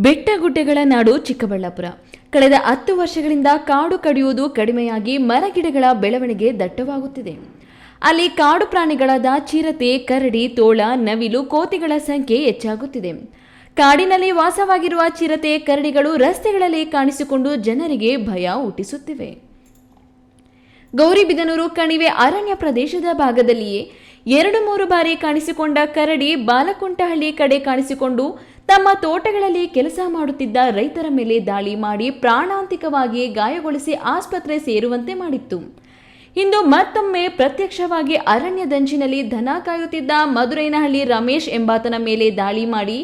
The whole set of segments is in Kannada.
ಬೆಟ್ಟಗುಡ್ಡೆಗಳ ನಾಡು ಚಿಕ್ಕಬಳ್ಳಾಪುರ. ಕಳೆದ ಹತ್ತು ವರ್ಷಗಳಿಂದ ಕಾಡು ಕಡಿಯುವುದು ಕಡಿಮೆಯಾಗಿ ಮರಗಿಡಗಳ ಬೆಳವಣಿಗೆ ದಟ್ಟವಾಗುತ್ತಿದೆ. ಅಲ್ಲಿ ಕಾಡು ಪ್ರಾಣಿಗಳಾದ ಚಿರತೆ, ಕರಡಿ, ತೋಳ, ನವಿಲು, ಕೋತಿಗಳ ಸಂಖ್ಯೆ ಹೆಚ್ಚಾಗುತ್ತಿದೆ. ಕಾಡಿನಲ್ಲಿ ವಾಸವಾಗಿರುವ ಚಿರತೆ, ಕರಡಿಗಳು ರಸ್ತೆಗಳಲ್ಲಿ ಕಾಣಿಸಿಕೊಂಡು ಜನರಿಗೆ ಭಯ ಹುಟ್ಟಿಸುತ್ತಿವೆ. ಗೌರಿಬಿದನೂರು ಕಣಿವೆ ಅರಣ್ಯ ಪ್ರದೇಶದ ಭಾಗದಲ್ಲಿಯೇ ಎರಡು ಮೂರು ಬಾರಿ ಕಾಣಿಸಿಕೊಂಡ ಕರಡಿ ಬಾಲಕುಂಟಹಳ್ಳಿ ಕಡೆ ಕಾಣಿಸಿಕೊಂಡು ತಮ್ಮ ತೋಟಗಳಲ್ಲಿ ಕೆಲಸ ಮಾಡುತ್ತಿದ್ದ ರೈತರ ಮೇಲೆ ದಾಳಿ ಮಾಡಿ ಪ್ರಾಣಾಂತಿಕವಾಗಿ ಗಾಯಗೊಳಿಸಿ ಆಸ್ಪತ್ರೆ ಸೇರುವಂತೆ ಮಾಡಿತ್ತು. ಇಂದು ಮತ್ತೊಮ್ಮೆ ಪ್ರತ್ಯಕ್ಷವಾಗಿ ಅರಣ್ಯದಂಚಿನಲ್ಲಿ ದನ ಕಾಯುತ್ತಿದ್ದ ಮಧುರೈನಹಳ್ಳಿ ರಮೇಶ್ ಎಂಬಾತನ ಮೇಲೆ ದಾಳಿ ಮಾಡಿ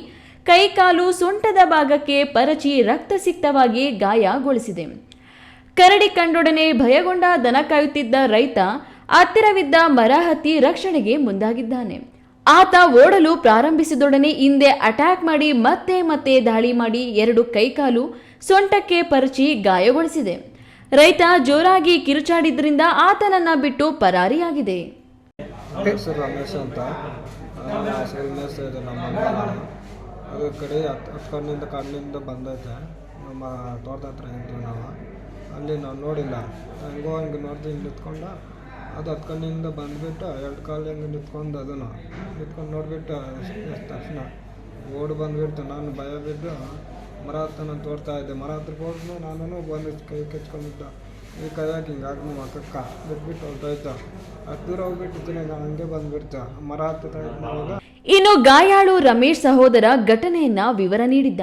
ಕೈಕಾಲು ಸೊಂಟದ ಭಾಗಕ್ಕೆ ಪರಚಿ ರಕ್ತಸಿಕ್ತವಾಗಿ ಗಾಯಗೊಳಿಸಿದೆ. ಕರಡಿ ಕಂಡೊಡನೆ ಭಯಗೊಂಡ ದನ ಕಾಯುತ್ತಿದ್ದ ರೈತ ಹತ್ತಿರವಿದ್ದ ಮರ ಹತ್ತಿ ರಕ್ಷಣೆಗೆ ಮುಂದಾಗಿದ್ದಾನೆ. ಆತ ಓಡಲು ಪ್ರಾರಂಭಿಸಿದೊಡನೆ ಹಿಂದೆ ಅಟ್ಯಾಕ್ ಮಾಡಿ ಮತ್ತೆ ಮತ್ತೆ ದಾಳಿ ಮಾಡಿ ಎರಡು ಕೈಕಾಲು ಸೊಂಟಕ್ಕೆ ಪರಚಿ ಗಾಯಗೊಳಿಸಿದೆ. ರೈತ ಜೋರಾಗಿ ಕಿರುಚಾಡಿದ್ರಿಂದ ಆತನನ್ನ ಬಿಟ್ಟು ಪರಾರಿಯಾಗಿದೆ. ನಮ್ಮ ನಮ್ಮ ತೋಟದ ಹತ್ರ ನಾವು. ಅಲ್ಲಿ ನಾವು ನೋಡಿಲ್ಲ. ಹಂಗೋ ಹಂಗೆ ನೋಡ್ದು ಹಿಂಗೆ ನಿಂತ್ಕೊಂಡ ಅದು ಹತ್ತು ಬಂದುಬಿಟ್ಟು ಎರಡು ಕಾಲು ಹಿಂಗೆ ನಿಂತ್ಕೊಂಡು ಅದನ್ನು ನಿಂತ್ಕೊಂಡು ನೋಡಿಬಿಟ್ಟು ತಕ್ಷಣ ಓಡಿ ಬಂದ್ಬಿಡ್ತು. ನಾನು ಭಯ ಬಿದ್ದು ಮರ ಹತ್ತನ ತೋರ್ತಾ ಇದ್ದೆ. ಮರ ಹತ್ರಕ್ಕೆ ಹೋದ್ಮೇಲೆ ನಾನು ಬಂದು ಕೈ ಕಚ್ಕೊಂಡ್ಬಿಟ್ಟ. ಈ ಕೈಯಾಗಿ ಹಿಂಗಾಗಿ ನಮ್ಮ ಅಕ್ಕಕ್ಕ ಬಿಟ್ಬಿಟ್ಟು ಹೊರ್ಟೋಯ್ತು. ಹತ್ತಿರ ದೂರ ಹೋಗ್ಬಿಟ್ಟಿದ್ದೀನಿ ನಾನು ಹಂಗೆ ಬಂದ್ಬಿಡ್ತು. ಮರ ಇದ್ದಾಗ ಇನ್ನು ಗಾಯಾಳು ರಮೇಶ್ ಸಹೋದರ ಘಟನೆಯನ್ನ ವಿವರ ನೀಡಿದ್ದ.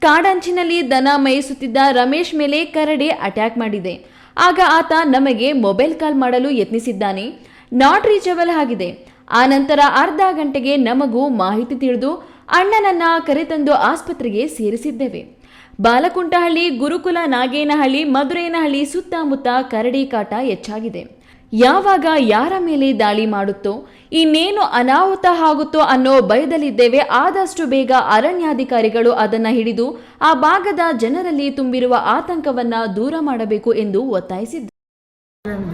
ಕಾಡಂಚಿನಲ್ಲಿ ದನ ಮೇಯಿಸುತ್ತಿದ್ದ ರಮೇಶ್ ಮೇಲೆ ಕರಡಿ ಅಟ್ಯಾಕ್ ಮಾಡಿದೆ. ಆಗ ಆತ ನಮಗೆ ಮೊಬೈಲ್ ಕಾಲ್ ಮಾಡಲು ಯತ್ನಿಸಿದ್ದಾನೆ. ನಾಟ್ ರೀಚಬಲ್ ಆಗಿದೆ. ಆ ನಂತರ ಅರ್ಧ ಗಂಟೆಗೆ ನಮಗೂ ಮಾಹಿತಿ ತಿಳಿದು ಅಣ್ಣನನ್ನ ಕರೆತಂದು ಆಸ್ಪತ್ರೆಗೆ ಸೇರಿಸಿದ್ದೇವೆ. ಬಾಲಕುಂಟಹಳ್ಳಿ, ಗುರುಕುಲ ನಾಗೇನಹಳ್ಳಿ, ಮಧುರೇನಹಳ್ಳಿ ಸುತ್ತಮುತ್ತ ಕರಡಿ ಕಾಟ ಹೆಚ್ಚಾಗಿದೆ. ಯಾವಾಗ ಯಾರ ಮೇಲೆ ದಾಳಿ ಮಾಡುತ್ತೋ ಇನ್ನೇನು ಅನಾಹುತ ಆಗುತ್ತೋ ಅನ್ನೋ ಭಯದಲ್ಲಿದ್ದೇವೆ. ಆದಷ್ಟು ಬೇಗ ಅರಣ್ಯಾಧಿಕಾರಿಗಳು ಅದನ್ನ ಹಿಡಿದು ಆ ಭಾಗದ ಜನರಲ್ಲಿ ತುಂಬಿರುವ ಆತಂಕವನ್ನ ದೂರ ಮಾಡಬೇಕು ಎಂದು ಒತ್ತಾಯಿಸಿದ್ದರು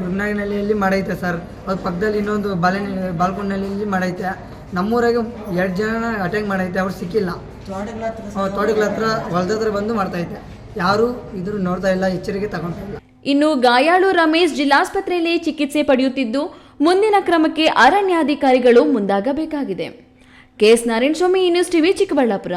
ಗುರುನಾಗಿನಹಳ್ಳಿಯಲ್ಲಿ ಮಾಡೈತೆ ಸರ್. ಅದು ಪಕ್ಕದಲ್ಲಿ ಇನ್ನೊಂದು ಬಾಲೆ ಬಾಲ್ಕೊಂಡಲ್ಲಿ ಮಾಡೈತೆ. ನಮ್ಮೂರಾಗೆ ಎರಡು ಜನ ಅಟ್ಯಾಕ್ ಮಾಡೈತೆ. ಅವ್ರು ಸಿಕ್ಕಿಲ್ಲ. ತೋಟಗಳ ಹತ್ರ ಹೊಲ್ದ ಹತ್ರ ಬಂದು ಮಾಡ್ತೈತೆ ಯಾರು ಇದ್ರು ನೋಡ್ತಾ ಇಲ್ಲ ಎಚ್ಚರಿಕೆ ತಗೊಂಡಿಲ್ಲ ಇಲ್ಲ. ಇನ್ನು ಗಾಯಾಳು ರಮೇಶ್ ಜಿಲ್ಲಾಸ್ಪತ್ರೆಯಲ್ಲಿ ಚಿಕಿತ್ಸೆ ಪಡೆಯುತ್ತಿದ್ದು, ಮುಂದಿನ ಕ್ರಮಕ್ಕೆ ಅರಣ್ಯಾಧಿಕಾರಿಗಳು ಮುಂದಾಗಬೇಕಾಗಿದೆ. KS Narayanaswamy news TV, Chikkaballapur.